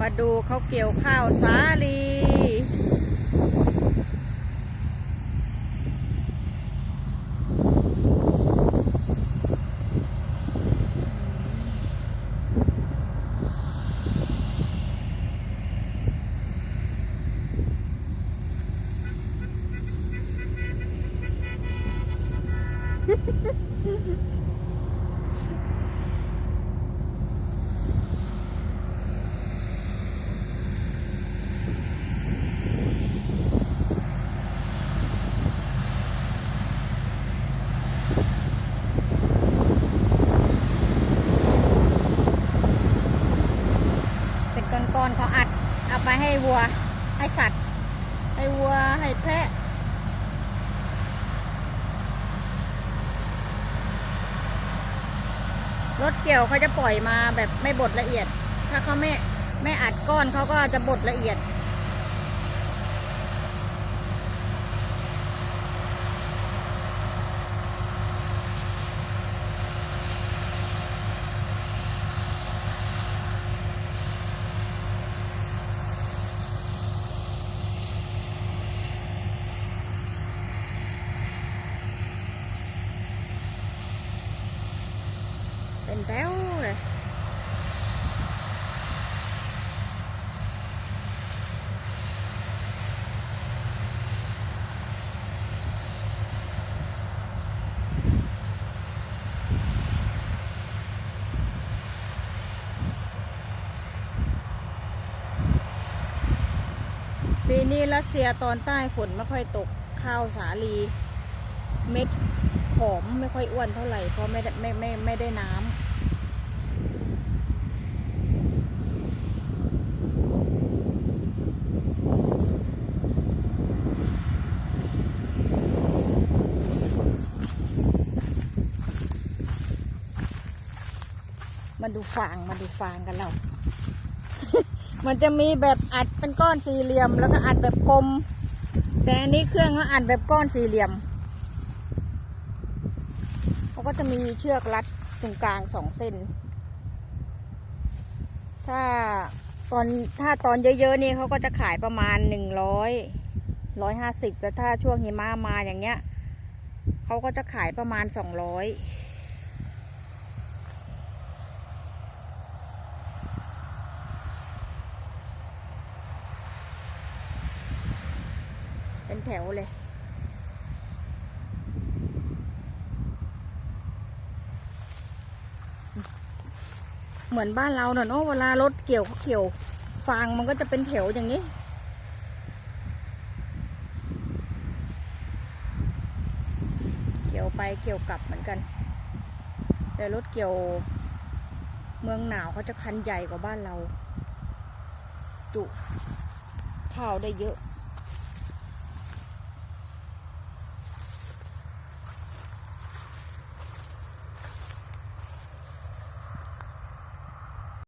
มาดูเขาเกี่ยวข้าวสาลีเป็นก้อนๆเขาอัด เอา ไปให้วัว ให้สัตว์ ให้วัว ให้แพะรถเกี่ยวเขาจะปล่อยมาแบบไม่บดละเอียด ถ้าเขาไม่ไม่อัดก้อนเขาก็จะบดละเอียด เป็นแถวเลยปีนี้รัสเซียตอนใต้ฝนไม่ค่อยตกข้าวสาลี เม็ดผอมไม่ค่อยอ้วนเท่าไหร่เพราะไม่ได้ไม่ไม่ไม่ได้น้ำ มาดูฟางมาดูฟางกันเรา มันจะมีแบบอัดเป็นก้อนสี่เหลี่ยม แล้วก็อัดแบบกลม แต่อันนี้เครื่องเขาอัดแบบก้อนสี่เหลี่ยมเขาก็จะมีเชือกรัดตรงกลางสองเส้น ถ้าตอนถ้าตอนเยอะๆนี่เขาก็จะขายประมาณหนึ่งร้อยร้อยห้าสิบแต่ถ้าช่วงหิมะมาอย่างเงี้ยเขาก็จะขายประมาณสองร้อย เป็นแถวเลย เหมือนบ้านเราเนอะเนอะเวลารถเกี่ยวเขาเกี่ยว ฟางมันก็จะเป็นแถวอย่างนี้เกี่ยวไปเกี่ยวกลับเหมือนกัน แต่รถเกี่ยวเมืองหนาวเขาจะคันใหญ่กว่าบ้านเรา จุข้าวได้เยอะ